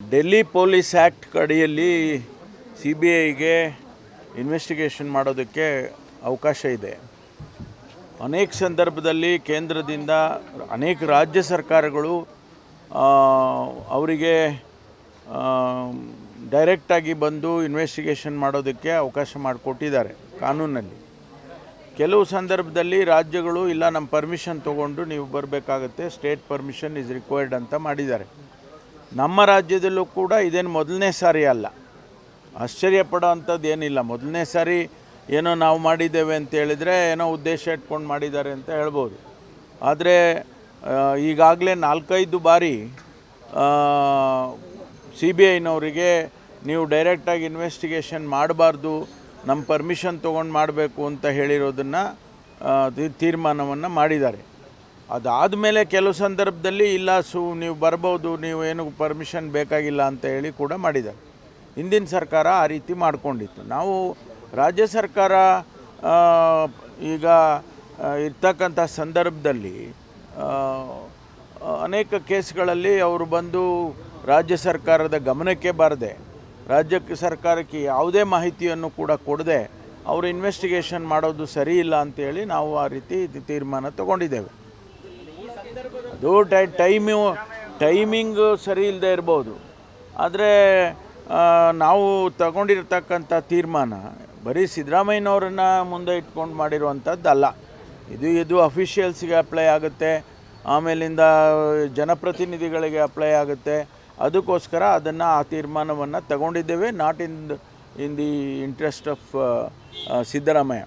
Delhi police act ಅಡಿಯಲ್ಲಿ C B ಐಗೆ investigation ಮಾಡೋದಕ್ಕೆ ಅವಕಾಶ ಇದೆ. ಅನೇಕ ಸಂದರ್ಭದಲ್ಲಿ ಕೇಂದ್ರದಿಂದ ಅನೇಕ ರಾಜ್ಯ ಸರ್ಕಾರಗಳು ಅವರಿಗೆ ಡೈರೆಕ್ಟಾಗಿ ಬಂದು ಇನ್ವೆಸ್ಟಿಗೇಷನ್ ಮಾಡೋದಕ್ಕೆ ಅವಕಾಶ ಮಾಡಿಕೊಟ್ಟಿದ್ದಾರೆ ಕಾನೂನಲ್ಲಿ. ಕೆಲವು ಸಂದರ್ಭದಲ್ಲಿ ರಾಜ್ಯಗಳು, ಇಲ್ಲ ನಮ್ಮ ಪರ್ಮಿಷನ್ ತೊಗೊಂಡು ನೀವು ಬರಬೇಕಾಗತ್ತೆ ಸ್ಟೇಟ್ ಪರ್ಮಿಷನ್ ಇಸ್ ರಿಕ್ವೈರ್ಡ್ ಅಂತ ಮಾಡಿದ್ದಾರೆ. ನಮ್ಮ ರಾಜ್ಯದಲ್ಲೂ ಕೂಡ ಇದೇನು ಮೊದಲನೇ ಸಾರಿ ಅಲ್ಲ. ಆಶ್ಚರ್ಯ ಪಡೋ ಅಂಥದ್ದು ಏನಿಲ್ಲ ಮೊದಲನೇ ಸಾರಿ ಏನೋ ನಾವು ಮಾಡಿದ್ದೇವೆ ಅಂತ ಹೇಳಿದರೆ ಏನೋ ಉದ್ದೇಶ ಇಟ್ಕೊಂಡು ಮಾಡಿದ್ದಾರೆ ಅಂತ ಹೇಳ್ಬೋದು. ಆದರೆ ಈಗಾಗಲೇ ನಾಲ್ಕೈದು ಬಾರಿ ಸಿ ಬಿ ಐನವರಿಗೆ ನೀವು ಡೈರೆಕ್ಟಾಗಿ ಇನ್ವೆಸ್ಟಿಗೇಷನ್ ಮಾಡಬಾರ್ದು, ನಮ್ಮ ಪರ್ಮಿಷನ್ ತೊಗೊಂಡು ಮಾಡಬೇಕು ಅಂತ ಹೇಳಿರೋದನ್ನು ತೀರ್ಮಾನವನ್ನು ಮಾಡಿದ್ದಾರೆ. ಅದಾದಮೇಲೆ ಕೆಲವು ಸಂದರ್ಭದಲ್ಲಿ, ಇಲ್ಲ ಸು, ನೀವು ಬರ್ಬೋದು, ನೀವು ಏನು ಪರ್ಮಿಷನ್ ಬೇಕಾಗಿಲ್ಲ ಅಂತ ಹೇಳಿ ಕೂಡ ಮಾಡಿದ್ದಾರೆ. ಹಿಂದಿನ ಸರ್ಕಾರ ಆ ರೀತಿ ಮಾಡಿಕೊಂಡಿತ್ತು. ನಾವು ರಾಜ್ಯ ಸರ್ಕಾರ ಈಗ ಇರ್ತಕ್ಕಂಥ ಸಂದರ್ಭದಲ್ಲಿ ಅನೇಕ ಕೇಸ್ಗಳಲ್ಲಿ ಅವರು ಬಂದು ರಾಜ್ಯ ಸರ್ಕಾರದ ಗಮನಕ್ಕೆ ಬಾರದೆ, ರಾಜ್ಯ ಸರ್ಕಾರಕ್ಕೆ ಯಾವುದೇ ಮಾಹಿತಿಯನ್ನು ಕೂಡ ಕೊಡದೆ ಅವರು ಇನ್ವೆಸ್ಟಿಗೇಷನ್ ಮಾಡೋದು ಸರಿ ಇಲ್ಲ ಅಂತೇಳಿ ನಾವು ಆ ರೀತಿ ತೀರ್ಮಾನ ತಗೊಂಡಿದ್ದೇವೆ. ಅದು ಟೈ ಟೈಮು ಟೈಮಿಂಗು ಸರಿ ಇಲ್ಲದೆ ಇರ್ಬೋದು. ಆದರೆ ನಾವು ತಗೊಂಡಿರ್ತಕ್ಕಂಥ ತೀರ್ಮಾನ ಬರೀ ಸಿದ್ದರಾಮಯ್ಯನವ್ರನ್ನ ಮುಂದೆ ಇಟ್ಕೊಂಡು ಮಾಡಿರುವಂಥದ್ದಲ್ಲ. ಇದು ಇದು ಅಫಿಷಿಯಲ್ಸ್ಗೆ ಅಪ್ಲೈ ಆಗುತ್ತೆ. ಆಮೇಲಿಂದ ಜನಪ್ರತಿನಿಧಿಗಳಿಗೆ ಅಪ್ಲೈ ಆಗುತ್ತೆ. ಅದಕ್ಕೋಸ್ಕರ ಅದನ್ನು, ಆ ತೀರ್ಮಾನವನ್ನು ತಗೊಂಡಿದ್ದೇವೆ. Not in in the interest of Siddaramaiah.